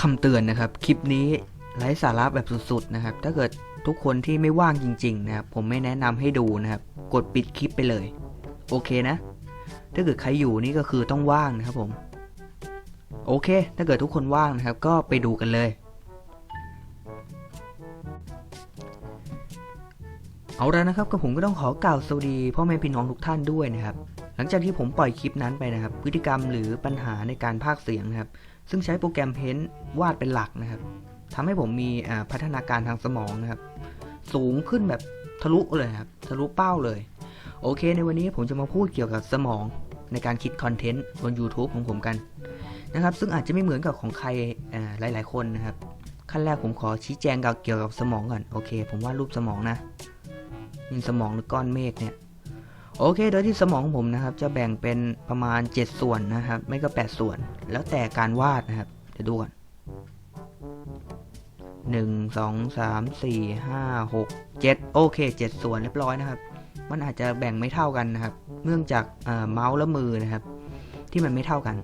คำเตือนนะครับ คลิปนี้ไร้สาระแบบสุดๆนะครับ ถ้าเกิดทุกคนที่ไม่ว่างจริง ๆ นะครับ ผมไม่แนะนำให้ดูนะครับ กดปิดคลิปไปเลย โอเคนะ ถ้าเกิดใครอยู่นี่ก็คือต้องว่างนะครับผม โอเค ถ้าเกิดทุกคนว่างนะครับ ก็ไปดูกันเลย เอาละนะครับก็ผมก็ต้องขอกล่าวสวัสดีพ่อแม่พี่น้องทุกท่านด้วยนะครับ หลังจากที่ผมปล่อยคลิปนั้นไปนะครับ พฤติกรรมหรือปัญหาในการพากเสียงนะครับ ซึ่งใช้โปรแกรมเพ้นท์วาดเป็นหลักนะครับทำให้ผมมีพัฒนาการทางสมองนะครับ สูงขึ้นแบบทะลุเลยครับทะลุเป้าเลย โอเค ในวันนี้ผมจะมาพูดเกี่ยวกับสมองในการคิดคอนเทนต์บน YouTube ของผมกันนะครับ ซึ่งอาจจะไม่เหมือนกับของใครอ่าหลาย ๆ คนนะครับ ขั้นแรกผมขอชี้แจงกับเกี่ยวกับสมองก่อนโอเค ผมวาดรูปสมองนะ สมองหรือก้อนเมฆเนี่ยโอเค โดยที่สมองของผมนะครับ จะแบ่งเป็นประมาณ 7 ส่วนนะครับ ไม่ก็ 8 ส่วน แล้วแต่การวาดนะครับเดี๋ยวดูก่อนหนึ่งสองสามสี่ห้าหกเจ็ดโอเคเจ็ดส่วนเรียบร้อยนะครับ มันอาจจะแบ่งไม่เท่ากันนะครับ เนื่องจากเมาส์และมือนะครับ ที่มันไม่เท่ากัน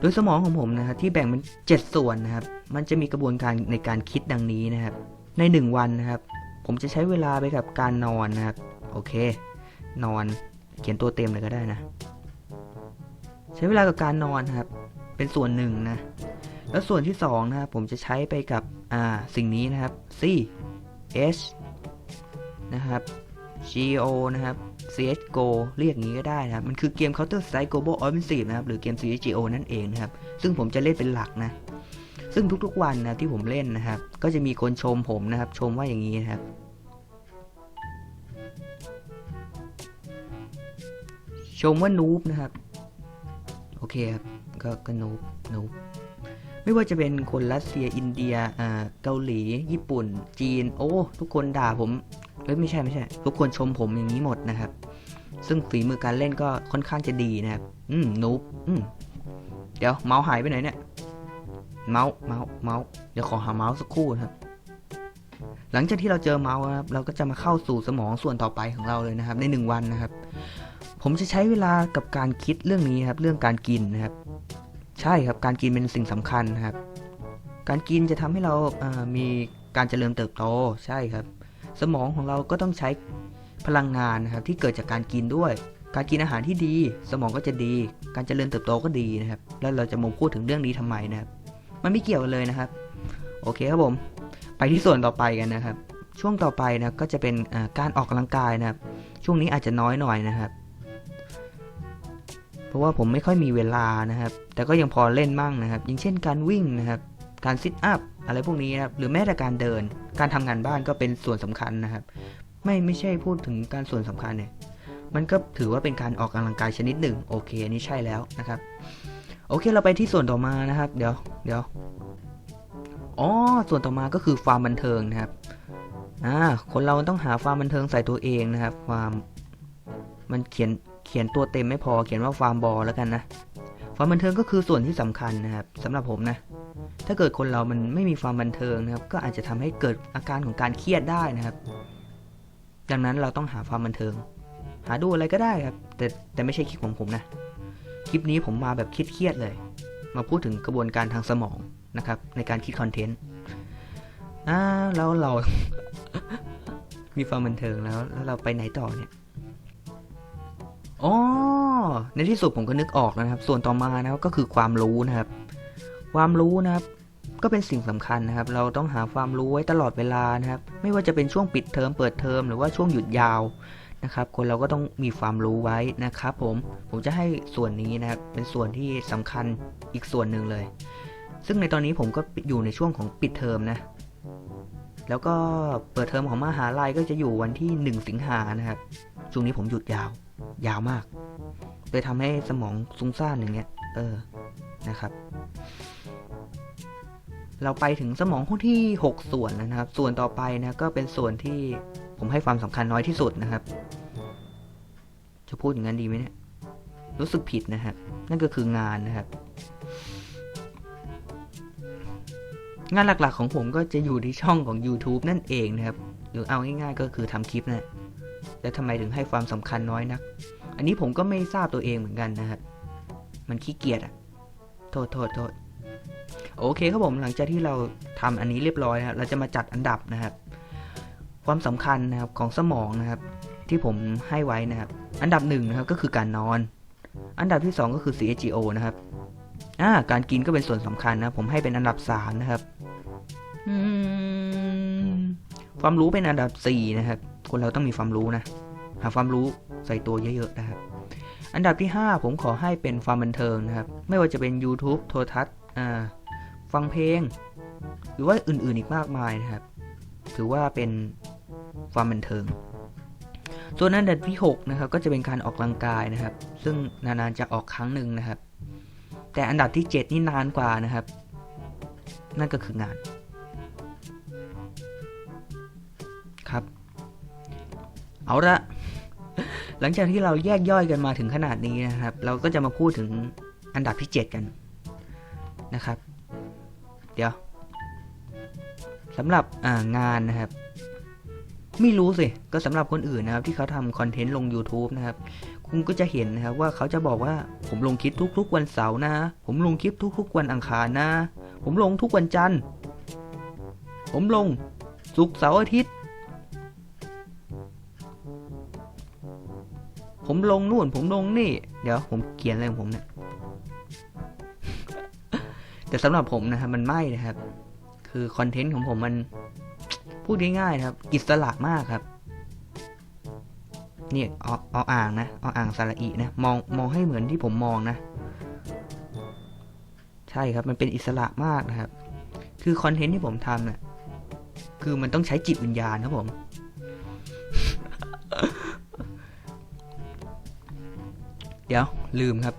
โดยสมองของผมนะครับที่แบ่งเป็น 7 ส่วนนะครับ มันจะมีกระบวนการในการคิดดังนี้นะครับ ใน 1 วันนะครับ ผมจะใช้เวลาไปกับการนอนนะครับ โอเค นอนเขียนตัวเต็มเลยก็ได้นะ ใช้เวลากับการนอนครับ เป็นส่วนหนึ่งนะ แล้วส่วนที่สองนะครับผมจะใช้ไปกับอ่าสิ่งนี้นะครับ C H นะครับ G O นะครับ CSGO เรียกงี้ก็ได้นะครับ มันคือเกม Counter Strike Global Offensive นะครับ หรือเกม CSGO นั่นเองนะครับ ซึ่งผมจะเล่นเป็นหลักนะ ซึ่งทุกๆวันนะที่ผมเล่นนะครับ ก็จะมีคนชมผมนะครับ ชมว่าอย่างนี้นะครับ ชมว่านูบนะครับ โอเคครับ ก็ก็นูบนูบไม่ว่าจะเป็นคนรัสเซียอินเดียอ่าเกาหลี ญี่ปุ่น จีน โอ้ ทุกคนด่าผมเอ้ยไม่ใช่ไม่ใช่ ทุกคนชมผมอย่างนี้หมดนะครับ ซึ่งฝีมือการเล่นก็ค่อนข้างจะดีนะครับ อืมนูบอืมเดี๋ยวเมาส์หายไปไหนเนี่ย เมาส์เมาส์เมาส์เดี๋ยวขอหาเมาส์สักครู่นะครับ หลังจากที่เราเจอเมาส์ครับเราก็จะมาเข้าสู่สมองส่วนต่อไปของเราเลยนะครับ ในหนึ่งวันนะครับ ผมจะใช้เวลากับการคิดเรื่องนี้ครับ เรื่องการกินนะครับ ใช่ครับการกินเป็นสิ่งสำคัญนะครับ การกินจะทำให้เราามีการเจริญเติบโตใช่ครับ สมองของเราก็ต้องใช้พลังงานนะครับ ที่เกิดจากการกินด้วยการกินอาหารที่ดี สมองก็จะดี การเจริญเติบโตก็ดีนะครับ แล้วเราจะมาพูดถึงเรื่องนี้ทำไมนะครับ มันไม่เกี่ยวกันเลยนะครับ โอเคครับผม ไปที่ส่วนต่อไปกันนะครับ ช่วงต่อไปนะก็จะเป็นการออกกำลังกายนะครับ ช่วงนี้อาจจะน้อยหน่อยนะครับ เพราะว่าผมไม่ค่อยมีเวลานะครับ แต่ก็ยังพอเล่นมั่งนะครับ อย่างเช่นการวิ่งนะครับ การซิทอัพอะไรพวกนี้นะครับ หรือแม้แต่การเดิน การทำงานบ้านก็เป็นส่วนสำคัญนะครับ ไม่ไม่ใช่พูดถึงการส่วนสำคัญเนี่ย มันก็ถือว่าเป็นการออกกำลังกายชนิดหนึ่ง โอเค อันนี้ใช่แล้วนะครับ โอเคเราไปที่ส่วนต่อมานะครับ เดี๋ยวเดี๋ยวอ๋อส่วนต่อมาก็คือความบันเทิงนะครับอ่าคนเราต้องหาความบันเทิงใส่ตัวเองนะครับ ความมันเขียนเขียนตัวเต็มไม่พอเขียนว่าฟามบอแล้วกันนะความบันเทิงก็คือส่วนที่สำคัญนะครับสำหรับผมนะ ถ้าเกิดคนเรามันไม่มีความบันเทิงนะครับ ก็อาจจะทำให้เกิดอาการของการเครียดได้นะครับ ดังนั้นเราต้องหาความบันเทิง หาดูอะไรก็ได้ครับ แต่แต่ไม่ใช่คลิปของผมนะ ลิปนี้ผมมาแบบเครียดๆเลย มาพูดถึงกระบวนการทางสมองนะครับในการคิดคอนเทนต์อ่าแล้วเรา มีความบันเทิงแล้ว แล้วเราไปไหนต่อเนี่ยอ๋อในที่สุดผมก็นึกออกนะครับ ส่วนต่อมานะครับก็คือความรู้นะครับ ความรู้นะครับ ก็เป็นสิ่งสำคัญนะครับ เราต้องหาความรู้ไว้ตลอดเวลานะครับ ไม่ว่าจะเป็นช่วงปิดเทอมเปิดเทอมหรือว่าช่วงหยุดยาว นะครับ คนเราก็ต้องมีความรู้ไว้นะครับ ผมผมจะให้ส่วนนี้นะครับเป็นส่วนที่สำคัญอีกส่วนหนึ่งเลย ซึ่งในตอนนี้ผมก็อยู่ในช่วงของปิดเทอมนะ แล้วก็เปิดเทอมของมหาลัยก็จะอยู่วันที่ 1 สิงหานะครับช่วงนี้ผมหยุดยาว ยาวมากเลยทำให้สมองฟุ้งซ่านอย่างเงี้ย เออนะครับเราไปถึงสมองที่ 6 ส่วนแล้วนะครับ ส่วนต่อไปนะก็เป็นส่วนที่ ผมให้ความสำคัญน้อยที่สุดนะครับ จะพูดอย่างนั้นดีไหมเนี่ย รู้สึกผิดนะครับนั่นก็คืองานนะครับ งานหลักๆของผมก็จะอยู่ที่ช่องของ YouTube นั่นเองนะครับ หรือเอาง่ายๆก็คือทำคลิปนะ แล้วทำไมถึงให้ความสำคัญน้อยนัก อันนี้ผมก็ไม่ทราบตัวเองเหมือนกันนะครับ มันขี้เกียจอะโทษโทษโทษโอเคครับผมหลังจากที่เราทำอันนี้เรียบร้อยนะครับเราจะมาจัดอันดับนะครับ ความสำคัญนะครับของสมองนะครับ ที่ผมให้ไว้นะครับ อันดับหนึ่งนะครับก็คือการนอน อันดับที่สองก็คือ CHGO นะครับอ่าการกินก็เป็นส่วนสำคัญนะผมให้เป็นอันดับสามนะครับอืมความรู้เป็นอันดับสี่นะครับ คนเราต้องมีความรู้นะ หาความรู้ใส่ตัวเยอะๆนะครับ อันดับที่ 5 ผมขอให้เป็นความบันเทิงนะครับ ไม่ว่าจะเป็น YouTube โทรทัศน์อ่าฟังเพลง หรือว่าอื่นๆอีกมากมายนะครับ ถือว่าเป็น ความบันเทิง ส่วนอันดับที่6นะครับก็จะเป็นการออกกำลังกายนะครับ ซึ่งนานๆจะออกครั้งหนึ่งนะครับ แต่อันดับที่ 7 นี่นานกว่านะครับ นั่นก็คืองานครับ เอาละหลังจากที่เราแยกย่อยกันมาถึงขนาดนี้นะครับ เราก็จะมาพูดถึงอันดับที่ 7 กันนะครับ เดี๋ยวสำหรับงานนะครับ ไม่รู้สิ ก็สำหรับคนอื่นนะครับที่เขาทำคอนเทนต์ลง YouTube นะครับ คุณก็จะเห็นนะครับว่าเขาจะบอกว่าผมลงคลิปทุกๆวันเสาร์นะ ผมลงคลิปทุกๆวันอังคารนะ ผมลงทุกวันจันทร์ ผมลงศุกร์เสาร์อาทิตย์ ผมลงนู่น ผมลงนี่ เดี๋ยวผมเขียนอะไรของผมเนี่ย แต่สำหรับผมนะครับมันไม่นะครับ คือคอนเทนต์ของผมมัน พูดง่ายๆครับอิสระมากครับนี่เอาเอาอ่างนะเอาอ่างสระอีนะมองมองให้เหมือนที่ผมมองนะ ใช่ครับมันเป็นอิสระมากนะครับ คือคอนเทนต์ที่ผมทำเนี่ยคือมันต้องใช้จิตวิญญาณครับผม เดี๋ยวลืมครับ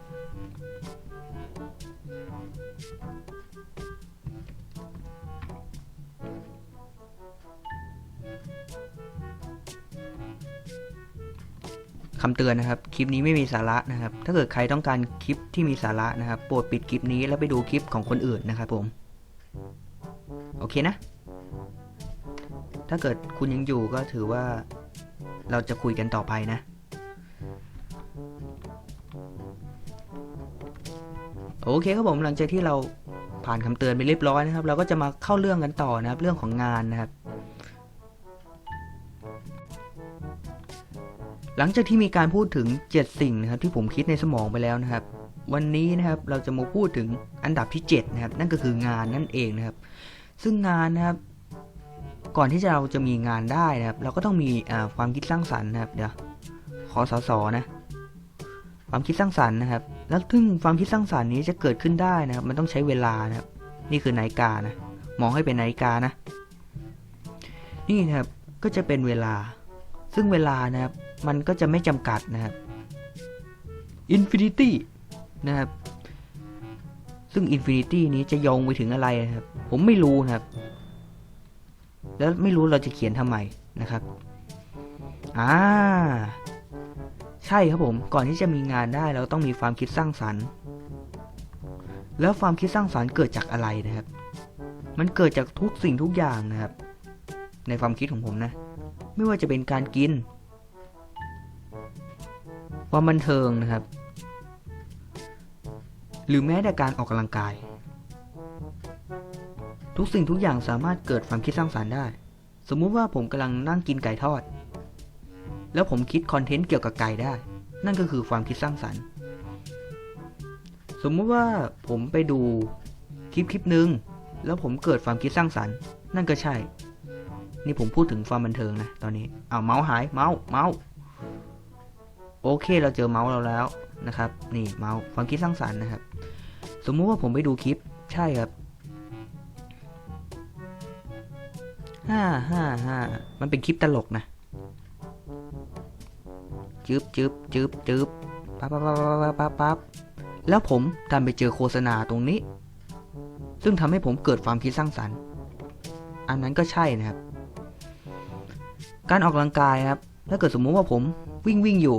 เตือนนะครับ คลิปนี้ไม่มีสาระนะครับ ถ้าเกิดใครต้องการคลิปที่มีสาระนะครับ โปรดปิดคลิปนี้แล้วไปดูคลิปของคนอื่นนะครับผม โอเคนะ ถ้าเกิดคุณยังอยู่ก็ถือว่าเราจะคุยกันต่อไปนะ โอเคครับผมหลังจากที่เราผ่านคำเตือนไปเรียบร้อยนะครับ เราก็จะมาเข้าเรื่องกันต่อนะครับ เรื่องของงานนะครับ หลังจากที่มีการพูดถึง 7 สิ่งนะครับที่ผมคิดในสมองไปแล้วนะครับ วันนี้นะครับเราจะมาพูดถึงอันดับที่7นะครับนั่นก็คืองานนั่นเองนะครับ ซึ่งงานนะครับก่อนที่เราจะมีงานได้นะครับ เราก็ต้องมีความคิดสร้างสรรค์นะครับเดี๋ยวขอสอสอนะความคิดสร้างสรรค์นะครับ แล้วซึ่งความคิดสร้างสรรค์นี้จะเกิดขึ้นได้นะครับ มันต้องใช้เวลานะครับ นี่คือนาฬิกานะมองให้เป็นนาฬิกานะ นี่นะครับก็จะเป็นเวลา ซึ่งเวลานะครับ มันก็จะไม่จำกัดนะครับ Infinity นะครับ ซึ่ง Infinity นี้จะโยงไปถึงอะไรนะครับ ผมไม่รู้นะครับ แล้วไม่รู้เราจะเขียนทำไมนะครับอ่าใช่ครับผม ก่อนที่จะมีงานได้เราต้องมีความคิดสร้างสรรค์ แล้วความคิดสร้างสรรค์เกิดจากอะไรนะครับ มันเกิดจากทุกสิ่งทุกอย่างนะครับ ในความคิดของผมนะ ไม่ว่าจะเป็นการกิน ความบันเทิงนะครับ หรือแม้แต่การออกกำลังกาย ทุกสิ่งทุกอย่างสามารถเกิดความคิดสร้างสารรค์ได้ สมมุติว่าผมกำลังนั่งกินไก่ทอด แล้วผมคิดคอนเทนต์เกี่ยวกับไก่ได้ นั่นก็คือความคิดสร้างสรรค์ สมมุติว่าผมไปดูคลิปคลิปหนึ่งแล้วผมเกิดความคิดสร้างสรรค์ นั่นก็ใช่ นี่ผมพูดถึงความบันเทิงนะตอนนี้เอาเมาส์หายเมาส์เมาส์ โอเคเราเจอเมาส์เราแล้วนะครับ นี่เมาส์ความคิดสร้างสรรค์นะครับ สมมุติว่าผมไปดูคลิปใช่ครับห้าห้าห้ามันเป็นคลิปตลกนะจึบจึบจึบจึบปั๊บปั๊บปั๊บปั๊บปั๊บปั๊บแล้วผมดันไปเจอโฆษณาตรงนี้ ซึ่งทำให้ผมเกิดความคิดสร้างสรรค์ อันนั้นก็ใช่นะครับ การออกกำลังกายครับ ถ้าเกิดสมมุติว่าผมวิ่งวิ่งอยู่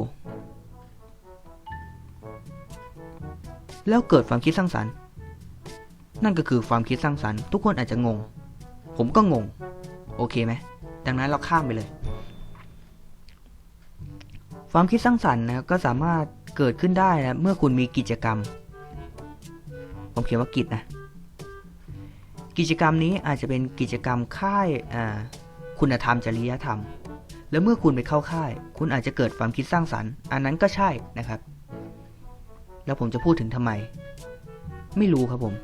แล้วเกิดความคิดสร้างสรรค์ นั่นก็คือความคิดสร้างสรรค์ทุกคนอาจจะงง ผมก็งง โอเคไหมดังนั้นเราข้ามไปเลย ความคิดสร้างสรรค์นะครับก็สามารถเกิดขึ้นได้นะเมื่อคุณมีกิจกรรม ผมเขียนว่ากิจนะกิจกรรมนี้อาจจะเป็นกิจกรรมค่ายคุณธรรมจริยธรรม แล้วเมื่อคุณไปเข้าค่าย คุณอาจจะเกิดความคิดสร้างสรรค์ อันนั้นก็ใช่นะครับ แล้วผมจะพูดถึงทำไม ไม่รู้ครับผม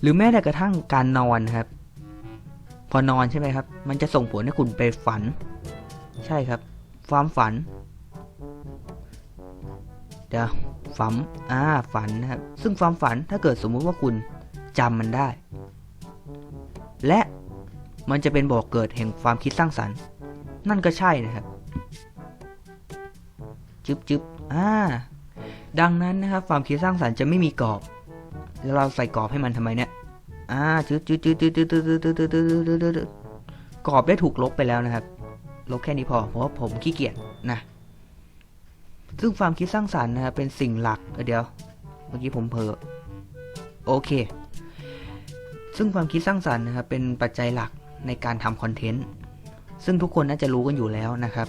หรือแม้แต่กระทั่งการนอนครับ พอนอนใช่ไหมครับ มันจะส่งผลให้คุณไปฝัน ใช่ครับ ความฝัน เดี๋ยวฝันอ่าฝันนะครับ ซึ่งความฝันถ้าเกิดสมมุติว่าคุณจำมันได้ และมันจะเป็นบอกเกิดแห่งความคิดสร้างสรรค์ นั่นก็ใช่นะครับ จึ๊บจึ๊บอ่า ดังนั้นนะครับความคิดสร้างสรรค์จะไม่มีกรอบ แล้วเราใส่กรอบให้มันทำไมเนี่ยอ่าจึ๊ดจึ๊ดจึ๊ดจึ๊ดจึ๊ดจึ๊ดจึ๊ดจึ๊ดจึ๊ดจึ๊ดจึ๊ดจึ๊ดกรอบได้ถูกลบไปแล้วนะครับ ลบแค่นี้พอเพราะว่าผมขี้เกียจนะ ซึ่งความคิดสร้างสรรค์นะครับเป็นสิ่งหลักเดี๋ยว เมื่อกี้ผมเผลอโอเค ซึ่งความคิดสร้างสรรค์นะครับเป็นปัจจัยหลักในการทำคอนเทนต์ซึ่งทุกคนน่าจะรู้กันอยู่แล้วนะครับ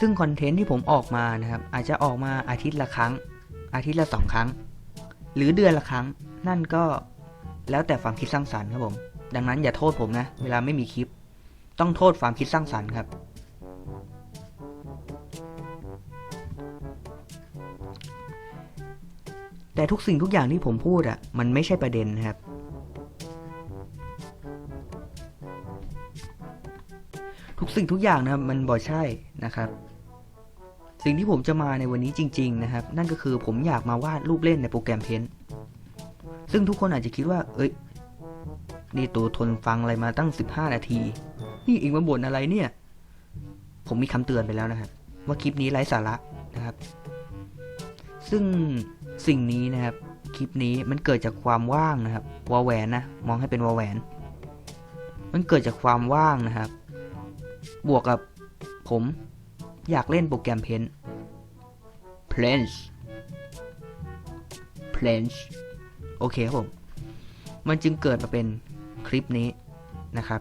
ซึ่งคอนเทนต์ที่ผมออกมานะครับ อาจจะออกมาอาทิตย์ละครั้ง อาทิตย์ละสองครั้ง หรือเดือนละครั้ง นั่นก็แล้วแต่ความคิดสร้างสรรค์ครับผม ดังนั้นอย่าโทษผมนะ เวลาไม่มีคลิป ต้องโทษความคิดสร้างสรรค์ครับ แต่ทุกสิ่งทุกอย่างที่ผมพูดอะ่ะ มันไม่ใช่ประเด็นนะครับ ทุกสิ่งทุกอย่างนะมันบ่ใช่นะครับ สิ่งที่ผมจะมาในวันนี้จริง ๆ นะครับ นั่นก็คือผมอยากมาวาดรูปเล่นในโปรแกรมเพนซึ่งทุกคนอาจจะคิดว่า เอ้ยนี่ตัวทนฟังอะไรมาตั้ง 15 นาที นี่เองมาบ่นอะไรเนี่ย ผมมีคำเตือนไปแล้วนะครับ ว่าคลิปนี้ไร้สาระนะครับ ซึ่งสิ่งนี้นะครับ คลิปนี้มันเกิดจากความว่างนะครับวอแหวนนะ มองให้เป็นวอแหวน มันเกิดจากความว่างนะครับ บวกกับผมอยากเล่นโปรแกรมเพน p l a n c h p l a n c h โอเคครับผม มันจึงเกิดมาเป็นคลิปนี้นะครับ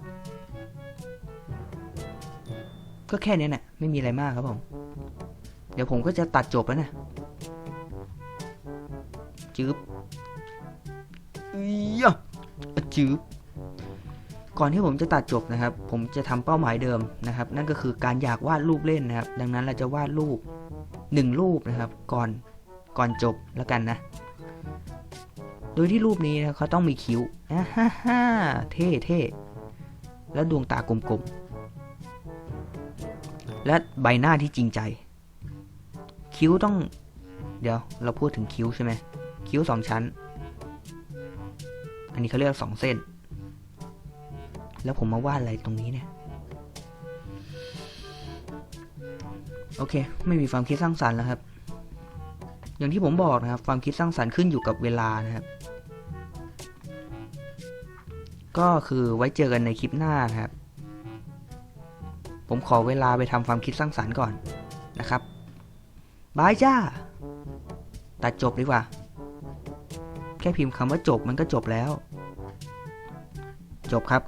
ก็แค่นี้นะ่ะ ไม่มีอะไรมากครับผม เดี๋ยวผมก็จะตัดจบแล้วนะจืบอียะจืบ ก่อนที่ผมจะตัดจบนะครับ ผมจะทำเป้าหมายเดิมนะครับ นั่นก็คือการอยากวาดรูปเล่นนะครับ ดังนั้นเราจะวาดรูปหนึ่งรูปนะครับ ก่อนก่อนจบแล้วกันนะ โดยที่รูปนี้นะเขาต้องมีคิ้วอ่าฮ่าฮ่าเท่เท่แล้วดวงตากลมๆ และใบหน้าที่จริงใจ คิ้วต้อง เดี๋ยวเราพูดถึงคิ้วใช่ไหมคิ้วสองชั้น อันนี้เขาเรียกสองเส้น แล้วผมมาวาดอะไรตรงนี้เนี่ย โอเค ไม่มีความคิดสร้างสรรค์แล้วครับ อย่างที่ผมบอกนะครับ ความคิดสร้างสรรค์ขึ้นอยู่กับเวลานะครับ ก็คือไว้เจอกันในคลิปหน้านะครับ ผมขอเวลาไปทำความคิดสร้างสรรค์ก่อนนะครับบายจ้า ตัดจบดีกว่า แค่พิมพ์คำว่าจบมันก็จบแล้ว จบครับ